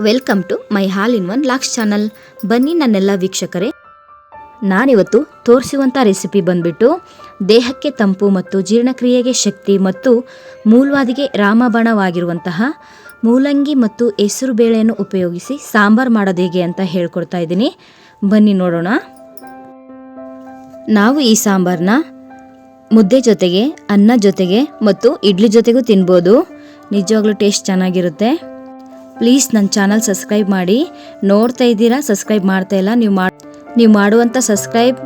Welcome to my hall in one locks channel. ಬನ್ನಿ ನನ್ನೆಲ್ಲ ವೀಕ್ಷಕರೇ. ನಾನಿವತ್ತು ತೋರಿಸುವಂಥ ರೆಸಿಪಿ ಬಂದ್ಬಿಟ್ಟು ದೇಹಕ್ಕೆ ತಂಪು ಮತ್ತು ಜೀರ್ಣಕ್ರಿಯೆಗೆ ಶಕ್ತಿ ಮತ್ತು ಮೂಲವಾದಿಗೆ ರಾಮಬಣವಾಗಿರುವಂತಹ ಮೂಲಂಗಿ ಮತ್ತು ಹೆಸರು ಬೇಳೆಯನ್ನು ಉಪಯೋಗಿಸಿ ಸಾಂಬಾರು ಮಾಡೋದು ಹೇಗೆ ಅಂತ ಹೇಳ್ಕೊಡ್ತಾ ಇದ್ದೀನಿ. ಬನ್ನಿ ನೋಡೋಣ. ನಾವು ಈ ಸಾಂಬಾರನ್ನ ಮುದ್ದೆ ಜೊತೆಗೆ, ಅನ್ನ ಜೊತೆಗೆ ಮತ್ತು ಇಡ್ಲಿ ಜೊತೆಗೂ ತಿನ್ಬೋದು. ನಿಜವಾಗ್ಲೂ ಟೇಸ್ಟ್ ಚೆನ್ನಾಗಿರುತ್ತೆ. ಪ್ಲೀಸ್ ನನ್ನ ಚಾನಲ್ ಸಬ್ಸ್ಕ್ರೈಬ್ ಮಾಡಿ. ನೋಡ್ತಾ ಇದ್ದೀರಾ? ಸಬ್ಸ್ಕ್ರೈಬ್ ಮಾಡ್ತಾ ಇಲ್ಲ. ನೀವು ಮಾಡಿ ನೀವು ಮಾಡುವಂಥ ಸಬ್ಸ್ಕ್ರೈಬ್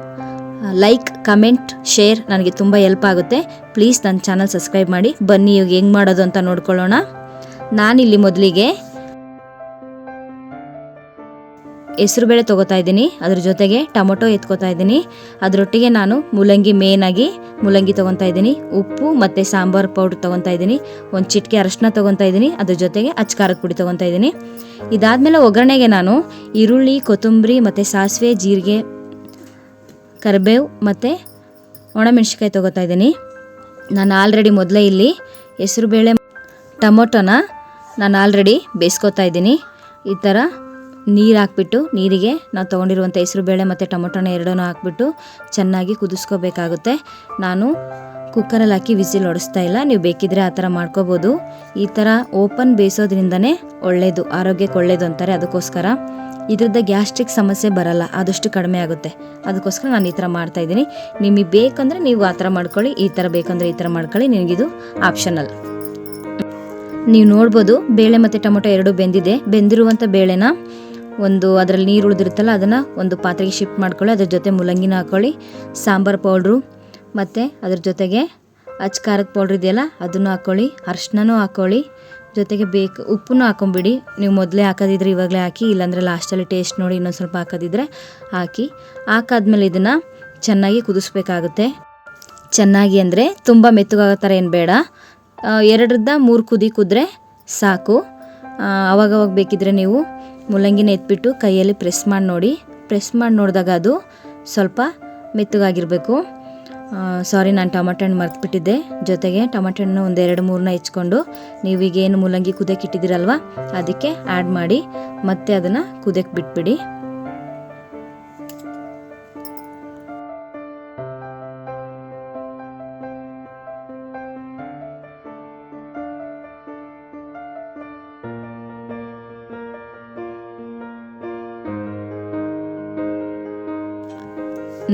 ಲೈಕ್ ಕಮೆಂಟ್ ಶೇರ್ ನನಗೆ ತುಂಬ ಹೆಲ್ಪ್ ಆಗುತ್ತೆ. ಪ್ಲೀಸ್ ನನ್ನ ಚಾನಲ್ ಸಬ್ಸ್ಕ್ರೈಬ್ ಮಾಡಿ. ಬನ್ನಿ ಇವಾಗ ಹೆಂಗೆ ಮಾಡೋದು ಅಂತ ನೋಡ್ಕೊಳ್ಳೋಣ. ನಾನಿಲ್ಲಿ ಮೊದಲಿಗೆ ಹೆಸರುಬೇಳೆ ತೊಗೋತಾ ಇದ್ದೀನಿ. ಅದ್ರ ಜೊತೆಗೆ ಟೊಮೊಟೊ ಎತ್ಕೋತಾ ಇದ್ದೀನಿ. ಅದರೊಟ್ಟಿಗೆ ನಾನು ಮೂಲಂಗಿ ಮೇನಾಗಿ ಮೂಲಂಗಿ ತೊಗೊತಾ ಇದ್ದೀನಿ. ಉಪ್ಪು ಮತ್ತು ಸಾಂಬಾರು ಪೌಡ್ರ್ ತೊಗೊತಾ ಇದ್ದೀನಿ. ಒಂದು ಚಿಟಿಕೆ ಅರಶಿನ ತೊಗೊತಾ ಇದ್ದೀನಿ. ಅದ್ರ ಜೊತೆಗೆ ಅಚ್ಕಾರದ ಪುಡಿ ತೊಗೊತಾ ಇದ್ದೀನಿ. ಇದಾದಮೇಲೆ ಒಗ್ಗರಣೆಗೆ ನಾನು ಈರುಳ್ಳಿ, ಕೊತ್ತಂಬರಿ ಮತ್ತು ಸಾಸಿವೆ, ಜೀರಿಗೆ, ಕರಿಬೇವು ಮತ್ತು ಒಣಮೆಣ್ಸಿಕಾಯಿ ತೊಗೋತಾ ಇದ್ದೀನಿ. ನಾನು ಆಲ್ರೆಡಿ ಮೊದಲೇ ಇಲ್ಲಿ ಹೆಸರುಬೇಳೆ ಟೊಮೊಟೊನ ನಾನು ಆಲ್ರೆಡಿ ಬೇಯಿಸ್ಕೊತಾ ಇದ್ದೀನಿ. ಈ ಥರ ನೀರು ಹಾಕ್ಬಿಟ್ಟು, ನೀರಿಗೆ ನಾವು ತೊಗೊಂಡಿರುವಂಥ ಹೆಸರುಬೇಳೆ ಮತ್ತು ಟೊಮೊಟೊನ ಎರಡನ್ನೂ ಹಾಕ್ಬಿಟ್ಟು ಚೆನ್ನಾಗಿ ಕುದಿಸ್ಕೋಬೇಕಾಗುತ್ತೆ. ನಾನು ಕುಕ್ಕರಲ್ಲಿ ಹಾಕಿ ವಿಸಿಲ್ ಹೊಡಿಸ್ತಾ ಇಲ್ಲ. ನೀವು ಬೇಕಿದ್ರೆ ಆ ಥರ ಮಾಡ್ಕೋಬೋದು. ಈ ಥರ ಓಪನ್ ಬೇಯಿಸೋದ್ರಿಂದನೇ ಒಳ್ಳೆಯದು ಆರೋಗ್ಯಕ್ಕೆ ಒಳ್ಳೆಯದು ಅಂತಾರೆ ಅದಕ್ಕೋಸ್ಕರ. ಇದರಿಂದ ಗ್ಯಾಸ್ಟ್ರಿಕ್ ಸಮಸ್ಯೆ ಬರಲ್ಲ, ಆದಷ್ಟು ಕಡಿಮೆ ಆಗುತ್ತೆ. ಅದಕ್ಕೋಸ್ಕರ ನಾನು ಈ ಥರ ಮಾಡ್ತಾ ಇದ್ದೀನಿ. ನಿಮಗೆ ಬೇಕಂದರೆ ನೀವು ಆ ಥರ ಮಾಡ್ಕೊಳ್ಳಿ, ಈ ಥರ ಬೇಕಂದರೆ ಈ ಥರ ಮಾಡ್ಕೊಳ್ಳಿ. ನಿಮಗಿದು ಆಪ್ಷನಲ್. ನೀವು ನೋಡ್ಬೋದು, ಬೇಳೆ ಮತ್ತು ಟೊಮೊಟೊ ಎರಡೂ ಬೆಂದಿದೆ. ಬೆಂದಿರುವಂಥ ಬೇಳೆನ ಒಂದು ಅದರಲ್ಲಿ ನೀರು ಉಳಿದಿರುತ್ತಲ್ಲ, ಅದನ್ನು ಒಂದು ಪಾತ್ರೆಗೆ ಶಿಫ್ಟ್ ಮಾಡ್ಕೊಳ್ಳಿ, ಅದ್ರ ಜೊತೆ ಮೂಲಂಗಿನ ಹಾಕ್ಕೊಳ್ಳಿ ಸಾಂಬಾರು ಪೌಡ್ರು ಮತ್ತು ಅದ್ರ ಜೊತೆಗೆ ಅಚ್ ಖಾರದ ಪೌಡ್ರ್ ಇದೆಯಲ್ಲ, ಅದನ್ನು ಹಾಕ್ಕೊಳ್ಳಿ ಅರ್ಶಿನೂ ಹಾಕ್ಕೊಳ್ಳಿ ಜೊತೆಗೆ ಬೇಕು ಉಪ್ಪನ್ನು ಹಾಕೊಂಬಿಡಿ. ನೀವು ಮೊದಲೇ ಹಾಕೋದಿದ್ರೆ ಇವಾಗಲೇ ಹಾಕಿ, ಇಲ್ಲಾಂದರೆ ಲಾಸ್ಟಲ್ಲಿ ಟೇಸ್ಟ್ ನೋಡಿ ಇನ್ನೊಂದು ಸ್ವಲ್ಪ ಹಾಕೋದಿದ್ರೆ ಹಾಕಿ, ಹಾಕಾದ್ಮೇಲೆ ಇದನ್ನು ಚೆನ್ನಾಗಿ ಕುದಿಸ್ಬೇಕಾಗುತ್ತೆ. ಚೆನ್ನಾಗಿ ಅಂದರೆ ತುಂಬ ಮೆತ್ತಗಾಗೋ ಥರ ಏನು ಬೇಡ. ಎರಡರಿಂದ ಮೂರು ಕುದಿ ಕುದ್ರೆ ಸಾಕು. ಅವಾಗವಾಗ ಬೇಕಿದ್ರೆ ನೀವು ಮೂಲಂಗಿನ ಎತ್ಬಿಟ್ಟು ಕೈಯಲ್ಲಿ ಪ್ರೆಸ್ ಮಾಡಿ ನೋಡಿ. ಪ್ರೆಸ್ ಮಾಡಿ ನೋಡಿದಾಗ ಅದು ಸ್ವಲ್ಪ ಮೆತ್ತಗಾಗಿರಬೇಕು. ಸಾರಿ, ನಾನು ಟೊಮೆಟೊ ಹಣ್ಣು ಮರ್ತ್ಬಿಟ್ಟಿದ್ದೆ. ಜೊತೆಗೆ ಟೊಮೆಟೊ ಹಣ್ಣು ಒಂದೆರಡು ಮೂರನ್ನ ಹೆಚ್ಕೊಂಡು ನೀವೀಗೇನು ಮೂಲಂಗಿ ಕುದಕ್ಕೆ ಇಟ್ಟಿದ್ದೀರಲ್ವ, ಅದಕ್ಕೆ ಆ್ಯಡ್ ಮಾಡಿ ಮತ್ತೆ ಅದನ್ನು ಕುದಕ್ಕೆ ಬಿಟ್ಬಿಡಿ.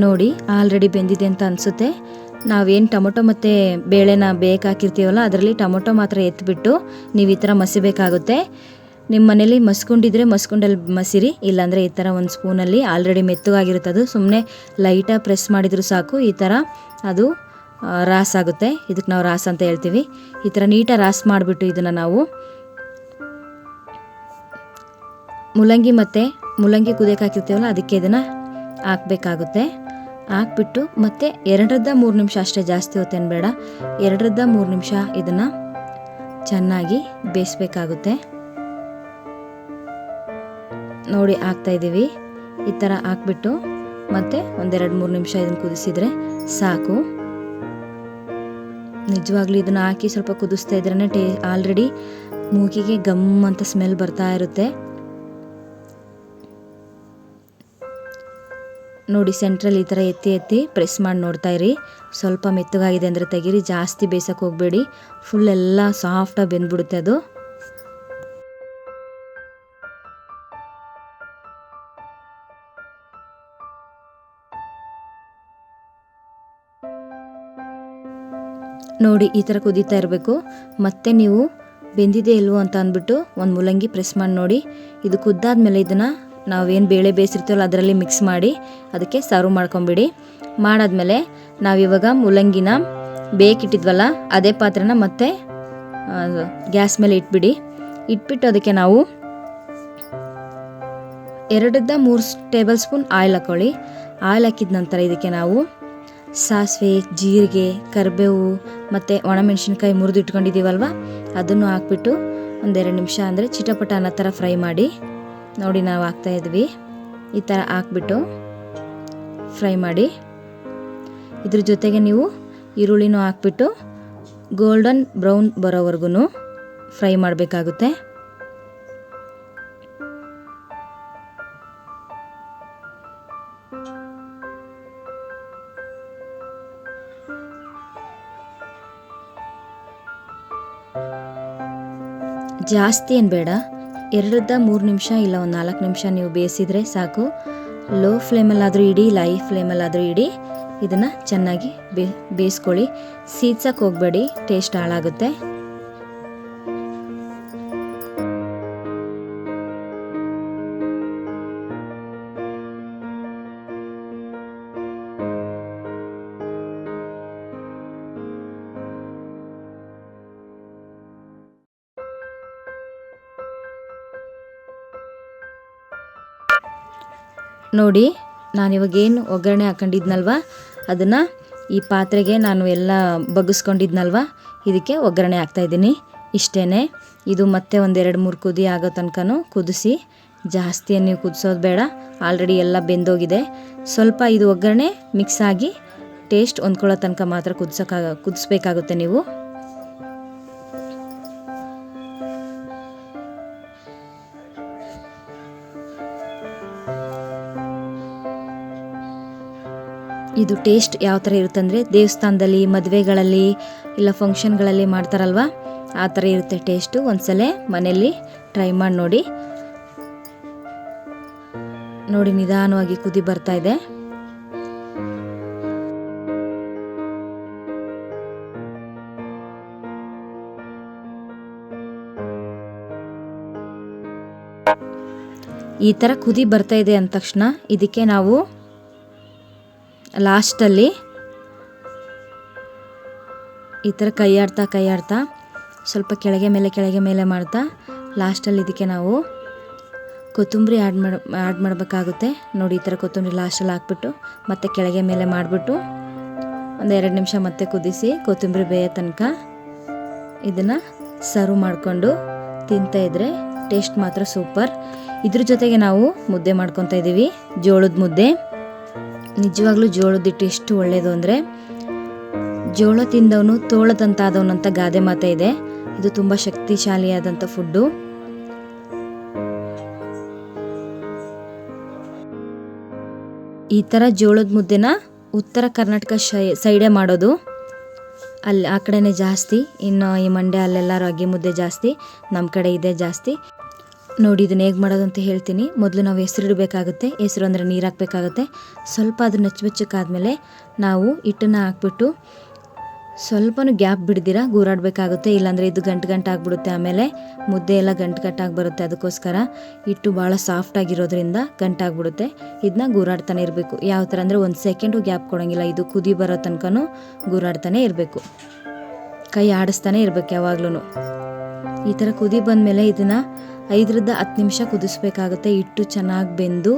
ನೋಡಿ ಆಲ್ರೆಡಿ ಬೆಂದಿದೆ ಅಂತ ಅನಿಸುತ್ತೆ. ನಾವೇನು ಟೊಮೊಟೊ ಮತ್ತು ಬೇಳೆನ ಬೇಕಾಕಿರ್ತೀವಲ್ಲ ಅದರಲ್ಲಿ ಟೊಮೊಟೊ ಮಾತ್ರ ಎತ್ಬಿಟ್ಟು ನೀವು ಈ ಥರ ಮಸಿಬೇಕಾಗುತ್ತೆ ನಿಮ್ಮ ಮನೇಲಿ ಮಸ್ಕೊಂಡಿದ್ರೆ ಮಸ್ಕೊಂಡಲ್ಲಿ ಮಸಿರಿ ಇಲ್ಲಾಂದರೆ ಈ ಥರ ಒಂದು ಸ್ಪೂನಲ್ಲಿ ಆಲ್ರೆಡಿ ಅದು. ಸುಮ್ಮನೆ ಲೈಟಾಗಿ ಪ್ರೆಸ್ ಮಾಡಿದರೂ ಸಾಕು, ಈ ಥರ ಅದು ರಾಸ್ ಆಗುತ್ತೆ. ಇದಕ್ಕೆ ನಾವು ರಾಸ್ ಅಂತ ಹೇಳ್ತೀವಿ. ಈ ಥರ ನೀಟಾಗಿ ರಾಸ್ ಮಾಡಿಬಿಟ್ಟು ಇದನ್ನು ನಾವು ಮುಲಂಗಿ ಮತ್ತು ಮುಲಂಗಿ ಕುದಿಯಕ್ಕೆ ಹಾಕಿರ್ತೀವಲ್ಲ, ಅದಕ್ಕೆ ಇದನ್ನು ಹಾಕಬೇಕಾಗುತ್ತೆ. ಹಾಕ್ಬಿಟ್ಟು ಮತ್ತೆ ಎರಡರಿಂದ ಮೂರು ನಿಮಿಷ ಅಷ್ಟೇ ಜಾಸ್ತಿ ಹೊತ್ತೇನು ಬೇಡ. ಎರಡರಿಂದ ಮೂರು ನಿಮಿಷ ಇದನ್ನು ಚೆನ್ನಾಗಿ ಬೇಯಿಸ್ಬೇಕಾಗುತ್ತೆ. ನೋಡಿ ಹಾಕ್ತಾ ಇದ್ದೀವಿ ಈ ಥರ ಹಾಕ್ಬಿಟ್ಟು ಮತ್ತೆ ಒಂದೆರಡು ಮೂರು ನಿಮಿಷ ಇದನ್ನು ಕುದಿಸಿದ್ರೆ ಸಾಕು. ನಿಜವಾಗ್ಲೂ ಇದನ್ನು ಹಾಕಿ ಸ್ವಲ್ಪ ಕುದಿಸ್ತಾ ಇದ್ರೇ ಟೇ, ಆಲ್ರೆಡಿ ಮೂಗಿಗೆ ಗಮ್ ಅಂತ ಸ್ಮೆಲ್ ಬರ್ತಾ ಇರುತ್ತೆ. ನೋಡಿ ಸೆಂಟ್ರಲ್ ಈ ಥರ ಎತ್ತಿ ಎತ್ತಿ ಪ್ರೆಸ್ ಮಾಡಿ ನೋಡ್ತಾ ಇರಿ. ಸ್ವಲ್ಪ ಮೆತ್ತಗಾಗಿದೆ ಅಂದರೆ ತೆಗೀರಿ, ಜಾಸ್ತಿ ಬೇಯಿಸೋಕೆ ಹೋಗಬೇಡಿ. ಫುಲ್ ಎಲ್ಲ ಸಾಫ್ಟಾಗಿ ಬೆಂದ್ಬಿಡುತ್ತೆ ಅದು. ನೋಡಿ ಈ ಥರ ಕುದೀತಾ ಇರಬೇಕು. ಮತ್ತೆ ನೀವು ಬೆಂದಿದೆ ಇಲ್ವೋ ಅಂತ ಅಂದ್ಬಿಟ್ಟು ಒಂದು ಮೂಲಂಗಿ ಪ್ರೆಸ್ ಮಾಡಿ ನೋಡಿ. ಇದು ಕುದ್ದಾದ್ಮೇಲೆ ಇದನ್ನು ನಾವೇನು ಬೇಳೆ ಬೇಯಿಸಿರ್ತೀವಲ್ಲ ಅದರಲ್ಲಿ ಮಿಕ್ಸ್ ಮಾಡಿ ಅದಕ್ಕೆ ಸರ್ವ್ ಮಾಡ್ಕೊಂಬಿಡಿ. ಮಾಡಾದ್ಮೇಲೆ ನಾವಿವಾಗ ಮೂಲಂಗಿನ ಬೇಕಿಟ್ಟಿದ್ವಲ್ಲ ಅದೇ ಪಾತ್ರೆನ ಮತ್ತೆ ಗ್ಯಾಸ್ ಮೇಲೆ ಇಟ್ಬಿಡಿ. ಇಟ್ಬಿಟ್ಟು ಅದಕ್ಕೆ ನಾವು ಎರಡರಿಂದ ಮೂರು ಟೇಬಲ್ ಸ್ಪೂನ್ ಆಯಿಲ್ ಹಾಕೊಳ್ಳಿ. ಆಯಿಲ್ ಹಾಕಿದ ನಂತರ ಇದಕ್ಕೆ ನಾವು ಸಾಸಿವೆ, ಜೀರಿಗೆ, ಕರಿಬೇವು ಮತ್ತು ಒಣಮೆಣಸಿನ್ಕಾಯಿ ಮುರಿದು ಇಟ್ಕೊಂಡಿದ್ದೀವಲ್ವ, ಅದನ್ನು ಹಾಕ್ಬಿಟ್ಟು ಒಂದೆರಡು ನಿಮಿಷ ಅಂದರೆ ಚಿಟಪಟ ಅನ್ನೋ ಥರ ಫ್ರೈ ಮಾಡಿ. ನೋಡಿ ನಾವು ಹಾಕ್ತಾ ಇದ್ವಿ. ಈ ಥರ ಹಾಕ್ಬಿಟ್ಟು ಫ್ರೈ ಮಾಡಿ. ಇದ್ರ ಜೊತೆಗೆ ನೀವು ಈರುಳ್ಳಿನೂ ಹಾಕ್ಬಿಟ್ಟು ಗೋಲ್ಡನ್ ಬ್ರೌನ್ ಬರೋವರೆಗೂ ಫ್ರೈ ಮಾಡಬೇಕಾಗುತ್ತೆ. ಜಾಸ್ತಿ ಏನು ಬೇಡ. ಎರಡರಿಂದ ಮೂರು ನಿಮಿಷ ಇಲ್ಲ, ಒಂದು ನಾಲ್ಕು ನಿಮಿಷ ನೀವು ಬೇಯಿಸಿದರೆ ಸಾಕು. ಲೋ ಫ್ಲೇಮಲ್ಲಾದರೂ ಇಡಿ ಹೈ ಫ್ಲೇಮಲ್ಲಾದರೂ ಇಡಿ. ಇದನ್ನು ಚೆನ್ನಾಗಿ ಬೇಯಿಸ್ಕೊಳ್ಳಿ. ಸೀದ್ಸಕ್ಕೆ ಹೋಗಬೇಡಿ ಟೇಸ್ಟ್ ಹಾಳಾಗುತ್ತೆ. ನೋಡಿ ನಾನಿವಾಗ ಏನು ಒಗ್ಗರಣೆ ಹಾಕೊಂಡಿದ್ನಲ್ವ? ಅದನ್ನು ಈ ಪಾತ್ರೆಗೆ ನಾನು ಎಲ್ಲ ಬಗ್ಗಿಸ್ಕೊಂಡಿದ್ನಲ್ವ? ಇದಕ್ಕೆ ಒಗ್ಗರಣೆ ಹಾಕ್ತಾಯಿದ್ದೀನಿ ಇಷ್ಟೇ ಇದು ಮತ್ತೆ ಒಂದೆರಡು ಮೂರು ಕುದಿ ಆಗೋ ತನಕನೂ ಕುದಿಸಿ, ಜಾಸ್ತಿ ನೀವು ಕುದಿಸೋದು ಬೇಡ. ಆಲ್ರೆಡಿ ಎಲ್ಲ ಬೆಂದೋಗಿದೆ. ಸ್ವಲ್ಪ ಇದು ಒಗ್ಗರಣೆ ಮಿಕ್ಸ್ ಆಗಿ ಟೇಸ್ಟ್ ಹೊಂದ್ಕೊಳ್ಳೋ ತನಕ ಮಾತ್ರ ಕುದಿಸೋಕ್ಕಾಗ ಕುದಿಸ್ಬೇಕಾಗುತ್ತೆ ನೀವು. ಇದು ಟೇಸ್ಟ್ ಯಾವ ಥರ ಇರುತ್ತೆ ಅಂದರೆ ದೇವಸ್ಥಾನದಲ್ಲಿ, ಮದುವೆಗಳಲ್ಲಿ ಇಲ್ಲ ಫಂಕ್ಷನ್ಗಳಲ್ಲಿ ಮಾಡ್ತಾರಲ್ವ? ಆ ಥರ ಇರುತ್ತೆ ಟೇಸ್ಟು. ಒಂದ್ಸಲ ಮನೆಯಲ್ಲಿ ಟ್ರೈ ಮಾಡಿ ನೋಡಿ. ನೋಡಿ, ನಿಧಾನವಾಗಿ ಕುದಿ ಬರ್ತಾ ಇದೆ. ಈ ಥರ ಕುದಿ ಬರ್ತಾ ಇದೆ ಅಂದ ತಕ್ಷಣ ಇದಕ್ಕೆ ನಾವು ಲಾಸ್ಟಲ್ಲಿ ಈ ಥರ ಕೈ ಆಡ್ತಾ ಕೈ ಆಡ್ತಾ ಸ್ವಲ್ಪ ಕೆಳಗೆ ಮೇಲೆ ಕೆಳಗೆ ಮೇಲೆ ಮಾಡ್ತಾ ಲಾಸ್ಟಲ್ಲಿ ಇದಕ್ಕೆ ನಾವು ಕೊತ್ತಂಬರಿ ಆ್ಯಡ್ ಮಾಡಿ ಆ್ಯಡ್ ಮಾಡಬೇಕಾಗುತ್ತೆ. ನೋಡಿ, ಈ ಥರ ಕೊತ್ತಂಬರಿ ಲಾಸ್ಟಲ್ಲಿ ಹಾಕ್ಬಿಟ್ಟು ಮತ್ತೆ ಕೆಳಗೆ ಮೇಲೆ ಮಾಡಿಬಿಟ್ಟು ಒಂದು ಎರಡು ನಿಮಿಷ ಮತ್ತೆ ಕುದಿಸಿ ಕೊತ್ತಂಬರಿ ಬೇಯೋ ತನಕ ಇದನ್ನು ಸರ್ವ್ ಮಾಡಿಕೊಂಡು ತಿಂತಾ ಇದ್ರೆ ಟೇಸ್ಟ್ ಮಾತ್ರ ಸೂಪರ್. ಇದ್ರ ಜೊತೆಗೆ ನಾವು ಮುದ್ದೆ ಮಾಡ್ಕೊತಾ ಇದ್ದೀವಿ, ಜೋಳದ ಮುದ್ದೆ. ನಿಜವಾಗ್ಲೂ ಜೋಳದ ಹಿಟ್ಟು ಎಷ್ಟು ಒಳ್ಳೆಯದು ಅಂದರೆ, ಜೋಳ ತಿಂದವನು ತೋಳದಂತಾದವನು ಅಂತ ಗಾದೆ ಮಾತೆ ಇದೆ. ಇದು ತುಂಬ ಶಕ್ತಿಶಾಲಿಯಾದಂಥ ಫುಡ್ಡು. ಈ ಥರ ಜೋಳದ ಮುದ್ದೆನ ಉತ್ತರ ಕರ್ನಾಟಕ ಸೈಡೇ ಮಾಡೋದು. ಅಲ್ಲಿ ಆ ಕಡೆನೇ ಜಾಸ್ತಿ. ಇನ್ನು ಈ ಮಂಡ್ಯ ಅಲ್ಲೆಲ್ಲ ರಾಗಿ ಮುದ್ದೆ ಜಾಸ್ತಿ. ನಮ್ಮ ಕಡೆ ಇದೆ ಜಾಸ್ತಿ. ನೋಡಿ ಇದನ್ನ ಹೇಗೆ ಮಾಡೋದು ಅಂತ ಹೇಳ್ತೀನಿ. ಮೊದಲು ನಾವು ಹೆಸರು ಇಡಬೇಕಾಗುತ್ತೆ. ಹೆಸರು ಅಂದರೆ ನೀರು ಹಾಕಬೇಕಾಗುತ್ತೆ. ಸ್ವಲ್ಪ ಅದು ನಚ್ಚಬೆಚ್ಚಕ್ಕಾದ್ಮೇಲೆ ನಾವು ಹಿಟ್ಟನ್ನು ಹಾಕ್ಬಿಟ್ಟು ಸ್ವಲ್ಪನೂ ಗ್ಯಾಪ್ ಬಿಡ್ದಿರ, ಗೂರಾಡಬೇಕಾಗುತ್ತೆ. ಇಲ್ಲಾಂದರೆ ಇದು ಗಂಟು ಗಂಟು ಆಗಿಬಿಡುತ್ತೆ. ಆಮೇಲೆ ಮುದ್ದೆ ಎಲ್ಲ ಗಂಟು ಗಂಟಾಗಿ ಬರುತ್ತೆ ಅದಕ್ಕೋಸ್ಕರ. ಹಿಟ್ಟು ಭಾಳ ಸಾಫ್ಟ್ ಆಗಿರೋದ್ರಿಂದ ಗಂಟಾಗ್ಬಿಡುತ್ತೆ ಇದನ್ನ ಗೂರಾಡ್ತಾನೆ ಇರಬೇಕು. ಯಾವ ಥರ ಅಂದರೆ ಒಂದು ಸೆಕೆಂಡು ಗ್ಯಾಪ್ ಕೊಡೋಂಗಿಲ್ಲ. ಇದು ಕುದಿ ಬರೋ ತನಕನೂ ಗೂರಾಡ್ತಾನೆ ಇರಬೇಕು. ಕೈ ಆಡಿಸ್ತಾನೆ ಇರಬೇಕು ಯಾವಾಗ್ಲೂ ಈ ಥರ ಕುದಿ ಬಂದಮೇಲೆ ಇದನ್ನು ಐದರಿಂದ ಹತ್ತು ನಿಮಿಷ ಕುದಿಸ್ಬೇಕಾಗುತ್ತೆ. ಹಿಟ್ಟು ಚೆನ್ನಾಗಿ ಬೆಂದು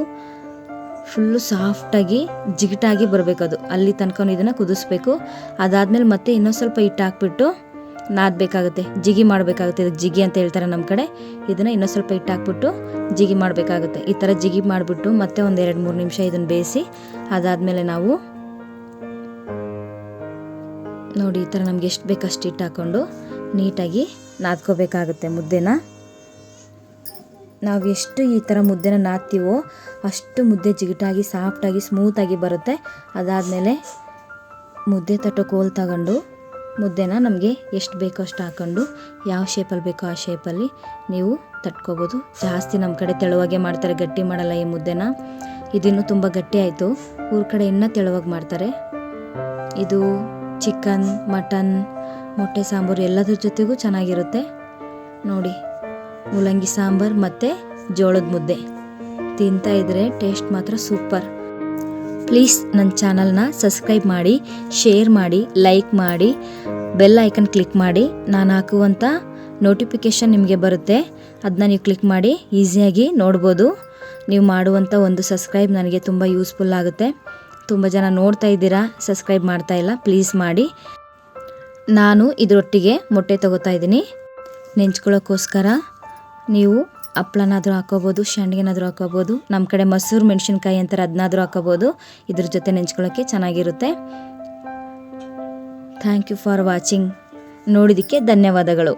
ಫುಲ್ಲು ಸಾಫ್ಟಾಗಿ ಜಿಗಿಟಾಗಿ ಬರಬೇಕದು ಅಲ್ಲಿ ತನಕ ಇದನ್ನು ಕುದಿಸ್ಬೇಕು. ಅದಾದಮೇಲೆ ಮತ್ತೆ ಇನ್ನೊಂದು ಸ್ವಲ್ಪ ಹಿಟ್ಟು ಹಾಕ್ಬಿಟ್ಟು ನಾದಬೇಕಾಗುತ್ತೆ. ಜಿಗಿ ಮಾಡಬೇಕಾಗುತ್ತೆ. ಇದಕ್ಕೆ ಜಿಗಿ ಅಂತ ಹೇಳ್ತಾರೆ ನಮ್ಮ ಕಡೆ. ಇದನ್ನು ಇನ್ನೊಂದು ಸ್ವಲ್ಪ ಹಿಟ್ಟು ಹಾಕ್ಬಿಟ್ಟು ಜಿಗಿ ಮಾಡಬೇಕಾಗುತ್ತೆ. ಈ ಥರ ಜಿಗಿ ಮಾಡಿಬಿಟ್ಟು ಮತ್ತೆ ಒಂದು ಎರಡು ಮೂರು ನಿಮಿಷ ಇದನ್ನು ಬೇಯಿಸಿ ಅದಾದಮೇಲೆ ನಾವು ನೋಡಿ ಈ ಥರ ನಮ್ಗೆ ಎಷ್ಟು ಬೇಕಷ್ಟು ಹಿಟ್ಟು ಹಾಕ್ಕೊಂಡು ನೀಟಾಗಿ ನಾದ್ಕೋಬೇಕಾಗುತ್ತೆ ಮುದ್ದೆನ. ನಾವು ಎಷ್ಟು ಈ ಥರ ಮುದ್ದೆನ ನಾದ್ತೀವೋ ಅಷ್ಟು ಮುದ್ದೆ ಜಿಗಿಟಾಗಿ, ಸಾಫ್ಟಾಗಿ, ಸ್ಮೂತಾಗಿ ಬರುತ್ತೆ. ಅದಾದಮೇಲೆ ಮುದ್ದೆ ತಟ್ಟೋ ಕೋಲ್ ತಗೊಂಡು ಮುದ್ದೆನ ನಮಗೆ ಎಷ್ಟು ಬೇಕೋ ಅಷ್ಟು ಹಾಕ್ಕೊಂಡು ಯಾವ ಶೇಪಲ್ಲಿ ಬೇಕೋ ಆ ಶೇಪಲ್ಲಿ ನೀವು ತಟ್ಕೋಬೋದು. ಜಾಸ್ತಿ ನಮ್ಮ ಕಡೆ ತೆಳುವಾಗೆ ಮಾಡ್ತಾರೆ, ಗಟ್ಟಿ ಮಾಡಲ್ಲ ಈ ಮುದ್ದೆನ. ಇದಿನ್ನೂ ತುಂಬ ಗಟ್ಟಿ ಆಯಿತು. ಊರ ಕಡೆ ಇನ್ನೂ ತೆಳುವಾಗಿ ಮಾಡ್ತಾರೆ. ಇದು ಚಿಕನ್, ಮಟನ್ ಮೊಟ್ಟೆ ಸಾಂಬಾರು ಎಲ್ಲದ್ರ ಜೊತೆಗೂ ಚೆನ್ನಾಗಿರುತ್ತೆ. ನೋಡಿ, ಮೂಲಂಗಿ ಸಾಂಬಾರು ಮತ್ತು ಜೋಳದ ಮುದ್ದೆ. ತಿಂತಾ ಇದ್ರೆ ಟೇಸ್ಟ್ ಮಾತ್ರ ಸೂಪರ್. ಪ್ಲೀಸ್ ನನ್ನ ಚಾನಲ್ನ ಸಬ್ಸ್ಕ್ರೈಬ್ ಮಾಡಿ, ಶೇರ್ ಮಾಡಿ, ಲೈಕ್ ಮಾಡಿ, ಬೆಲ್ ಐಕನ್ ಕ್ಲಿಕ್ ಮಾಡಿ. ನಾನು ಹಾಕುವಂಥ ನೋಟಿಫಿಕೇಷನ್ ನಿಮಗೆ ಬರುತ್ತೆ. ಅದನ್ನ ನೀವು ಕ್ಲಿಕ್ ಮಾಡಿ, ಈಸಿಯಾಗಿ ನೋಡ್ಬೋದು. ನೀವು ಮಾಡುವಂಥ ಒಂದು ಸಬ್ಸ್ಕ್ರೈಬ್ ನನಗೆ ತುಂಬ ಯೂಸ್ಫುಲ್ ಆಗುತ್ತೆ. ತುಂಬ ಜನ ನೋಡ್ತಾ ಇದ್ದೀರಾ, ಸಬ್ಸ್ಕ್ರೈಬ್ ಮಾಡ್ತಾ ಇಲ್ಲ, ಪ್ಲೀಸ್ ಮಾಡಿ. ನಾನು ಇದರೊಟ್ಟಿಗೆ ಮೊಟ್ಟೆ ತಗೋತಾ ಇದ್ದೀನಿ. ನೆಂಚ್ಕೊಳ್ಳೋಕ್ಕೋಸ್ಕರ ನೀವು ಹಪ್ಳನಾದರೂ ಹಾಕೋಬೋದು ಸಂಡಿಗೆನಾದ್ರೂ ಹಾಕೋಬೋದು ನಮ್ಮ ಕಡೆ ಮೊಸರು ಮೆಣಸಿನ್ಕಾಯಿ ಅಂತಾರೆ ಅದನ್ನಾದರೂ ಹಾಕೋಬೋದು ಇದ್ರ ಜೊತೆ ನೆಂಚ್ಕೊಳ್ಳೋಕ್ಕೆ ಚೆನ್ನಾಗಿರುತ್ತೆ. ಥ್ಯಾಂಕ್ ಯು ಫಾರ್ ವಾಚಿಂಗ್ ನೋಡಿದ್ದಕ್ಕೆ ಧನ್ಯವಾದಗಳು.